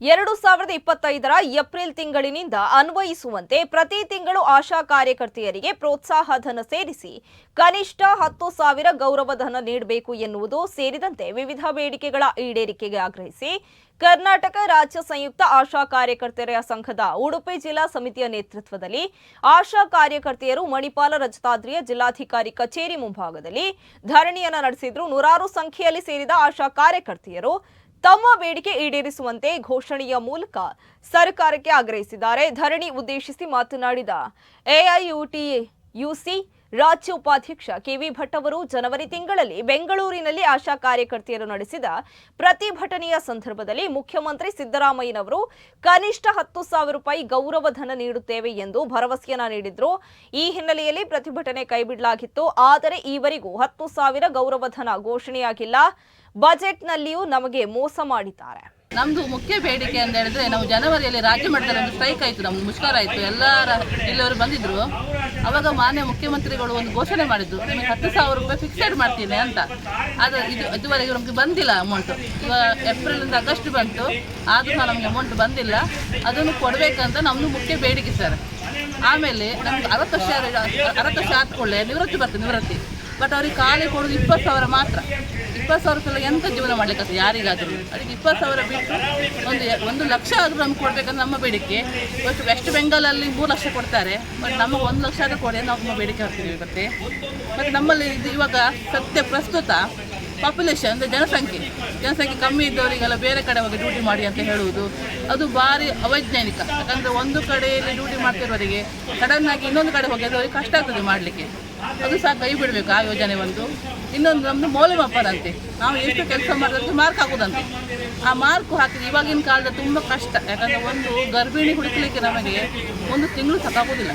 ಎರಡು ಸಾವಿರದ ಇಪ್ಪತ್ತೈದರ ಏಪ್ರಿಲ್ ತಿಂಗಳಿನಿಂದ ಅನ್ವಯಿಸುವಂತೆ ಪ್ರತಿ ತಿಂಗಳು ಆಶಾ ಕಾರ್ಯಕರ್ತೆಯರಿಗೆ ಪ್ರೋತ್ಸಾಹ ಧನ ಸೇರಿಸಿ ಕನಿಷ್ಠ ಹತ್ತು ಸಾವಿರ ಗೌರವಧನ ನೀಡಬೇಕು ಎನ್ನುವುದು ಸೇರಿದಂತೆ ವಿವಿಧ ಬೇಡಿಕೆಗಳ ಈಡೇರಿಕೆಗೆ ಆಗ್ರಹಿಸಿ ಕರ್ನಾಟಕ ರಾಜ್ಯ ಸಂಯುಕ್ತ ಆಶಾ ಕಾರ್ಯಕರ್ತೆಯರ ಸಂಘದ ಉಡುಪಿ ಜಿಲ್ಲಾ ಸಮಿತಿಯ ನೇತೃತ್ವದಲ್ಲಿ ಆಶಾ ಕಾರ್ಯಕರ್ತೆಯರು ಮಣಿಪಾಲ ರಜತಾದ್ರಿಯ ಜಿಲ್ಲಾಧಿಕಾರಿ ಕಚೇರಿ ಮುಂಭಾಗದಲ್ಲಿ ಧರಣಿಯನ್ನು ನಡೆಸಿದ್ರು. ನೂರಾರು ಸಂಖ್ಯೆಯಲ್ಲಿ ಸೇರಿದ ಆಶಾ ಕಾರ್ಯಕರ್ತೆಯರು ತಮ್ಮ ಬೇಡಿಕೆ ಈಡೇರಿಸುವಂತೆ ಘೋಷಣೆಯ ಮೂಲಕ ಸರ್ಕಾರಕ್ಕೆ ಆಗ್ರಹಿಸಿದ್ದಾರೆ. ಧರಣಿ ಉದ್ದೇಶಿಸಿ ಮಾತನಾಡಿದ ಎಐಯುಟಿ ಯುಸಿ ರಾಜ್ಯ ಉಪಾಧ್ಯಕ್ಷ ಕೆವಿ ಭಟ್ ಅವರು ಜನವರಿ ತಿಂಗಳಲ್ಲಿ ಬೆಂಗಳೂರಿನಲ್ಲಿ ಆಶಾ ಕಾರ್ಯಕರ್ತೆಯರು ನಡೆಸಿದ ಪ್ರತಿಭಟನೆಯ ಸಂದರ್ಭದಲ್ಲಿ ಮುಖ್ಯಮಂತ್ರಿ ಸಿದ್ದರಾಮಯ್ಯನವರು ಕನಿಷ್ಠ ಹತ್ತು ಸಾವಿರ ರೂಪಾಯಿ ಗೌರವಧನ ನೀಡುತ್ತೇವೆ ಎಂದು ಭರವಸೆಯನ್ನ ನೀಡಿದ್ರು. ಈ ಹಿನ್ನೆಲೆಯಲ್ಲಿ ಪ್ರತಿಭಟನೆ ಕೈಬಿಡಲಾಗಿತ್ತು. ಆದರೆ ಈವರೆಗೂ ಹತ್ತು ಸಾವಿರ ಗೌರವಧನ ಘೋಷಣೆಯಾಗಿಲ್ಲ. ಬಜೆಟ್ನಲ್ಲಿಯೂ ನಮಗೆ ಮೋಸ ಮಾಡಿದ್ದಾರೆ. ನಮ್ದು ಮುಖ್ಯ ಬೇಡಿಕೆ ಅಂತ ಹೇಳಿದ್ರೆ ನಾವು ಜನವರಿಯಲ್ಲಿ ರಾಜ್ಯ ಮಟ್ಟದಲ್ಲಿ ಒಂದು ಸ್ಟ್ರೈಕ್ ಆಯಿತು, ನಮ್ದು ಮುಷ್ಕರ ಆಯಿತು ಎಲ್ಲ ಜಿಲ್ಲೆಯವರು ಬಂದಿದ್ರು. ಅವಾಗ ಮಾನ್ಯ ಮುಖ್ಯಮಂತ್ರಿಗಳು ಒಂದು ಘೋಷಣೆ ಮಾಡಿದ್ರು, ನಿಮಗೆ ಹತ್ತು ಸಾವಿರ ರೂಪಾಯಿ ಫಿಕ್ಸೆಡ್ ಮಾಡ್ತೀನಿ ಅಂತ. ಆದರೆ ಇದು ಇದುವರೆಗೆ ನಮಗೆ ಬಂದಿಲ್ಲ ಅಮೌಂಟು ಇವಾಗ ಏಪ್ರಿಲಿಂದ ಆಗಸ್ಟ್ ಬಂತು, ಆದರೂ ಸಹ ನಮಗೆ ಅಮೌಂಟ್ ಬಂದಿಲ್ಲ. ಅದನ್ನು ಕೊಡಬೇಕಂತ ನಮ್ಮದು ಮುಖ್ಯ ಬೇಡಿಕೆ ಸರ್ ಆಮೇಲೆ ನಮ್ಗೆ ಅರವತ್ತು ವರ್ಷ ಅರವತ್ತು ವರ್ಷ ಆದ್ಕೊಳ್ಳೆ ನಿವೃತ್ತಿ ಬರ್ತದೆ, ನಿವೃತ್ತಿ. ಬಟ್ ಅವ್ರಿಗೆ ಖಾಲಿ ಕೊಡೋದು ಇಪ್ಪತ್ತು ಸಾವಿರ ಮಾತ್ರ. ಇಪ್ಪತ್ತು ಸಾವಿರ ಸಲ ಎಂತ ಜೀವನ ಮಾಡ್ಲಿಕ್ಕೆ ಯಾರಿಗಾದರೂ ಅದಕ್ಕೆ ಇಪ್ಪತ್ತು ಸಾವಿರ ಬಿಟ್ಟು ಒಂದು ಒಂದು ಲಕ್ಷ ಆದರೂ ನಮ್ಗೆ ಕೊಡ್ಬೇಕಂದ್ರೆ ನಮ್ಮ ಬೇಡಿಕೆ. ಇವತ್ತು ವೆಸ್ಟ್ ಬೆಂಗಾಲಲ್ಲಿ ಮೂರು ಲಕ್ಷ ಕೊಡ್ತಾರೆ. ಬಟ್ ನಮಗೆ ಒಂದು ಲಕ್ಷ ಆದರೂ ಕೊಡಿ ನಾವು ಬೇಡಿಕೆ ಹಾಕ್ತೀವಿ ಮತ್ತೆ ಮತ್ತು ನಮ್ಮಲ್ಲಿ ಇದು ಇವಾಗ ಸತ್ಯ ಪ್ರಸ್ತುತ ಪಾಪ್ಯುಲೇಷನ್ ಅಂದರೆ ಜನಸಂಖ್ಯೆ. ಜನಸಂಖ್ಯೆ ಕಮ್ಮಿ ಇದ್ದವರಿಗೆಲ್ಲ ಬೇರೆ ಕಡೆ ಹೋಗಿ ಡ್ಯೂಟಿ ಮಾಡಿ ಅಂತ ಹೇಳುವುದು. ಅದು ಭಾರಿ ಅವೈಜ್ಞಾನಿಕ. ಯಾಕಂದರೆ ಒಂದು ಕಡೆಯಲ್ಲಿ ಡ್ಯೂಟಿ ಮಾಡ್ತಿರೋರಿಗೆ ಸಡನ್ ಆಗಿ ಇನ್ನೊಂದು ಕಡೆ ಹೋಗಿ ಅದು ಕಷ್ಟ ಆಗ್ತದೆ ಮಾಡಲಿಕ್ಕೆ. ಅದು ಸಹ ಕೈ ಬಿಡಬೇಕು ಆ ಯೋಜನೆ ಒಂದು. ಇನ್ನೊಂದು ನಮ್ಮದು ಮೌಲ್ಯಮಾಪನ ಅಂತೆ. ನಾವು ಎಷ್ಟು ಕೆಲಸ ಮಾಡಿದ್ರೆ ಮಾರ್ಕ್ ಹಾಕೋದಂತೆ. ಆ ಮಾರ್ಕ್ ಹಾಕಿದ್ರೆ ಇವಾಗಿನ ಕಾಲದ ತುಂಬ ಕಷ್ಟ. ಯಾಕಂದರೆ ಒಂದು ಗರ್ಭಿಣಿ ಹುಡುಕಲಿಕ್ಕೆ ನಮಗೆ ಒಂದು ತಿಂಗಳು ಸಾಕಾಗೋದಿಲ್ಲ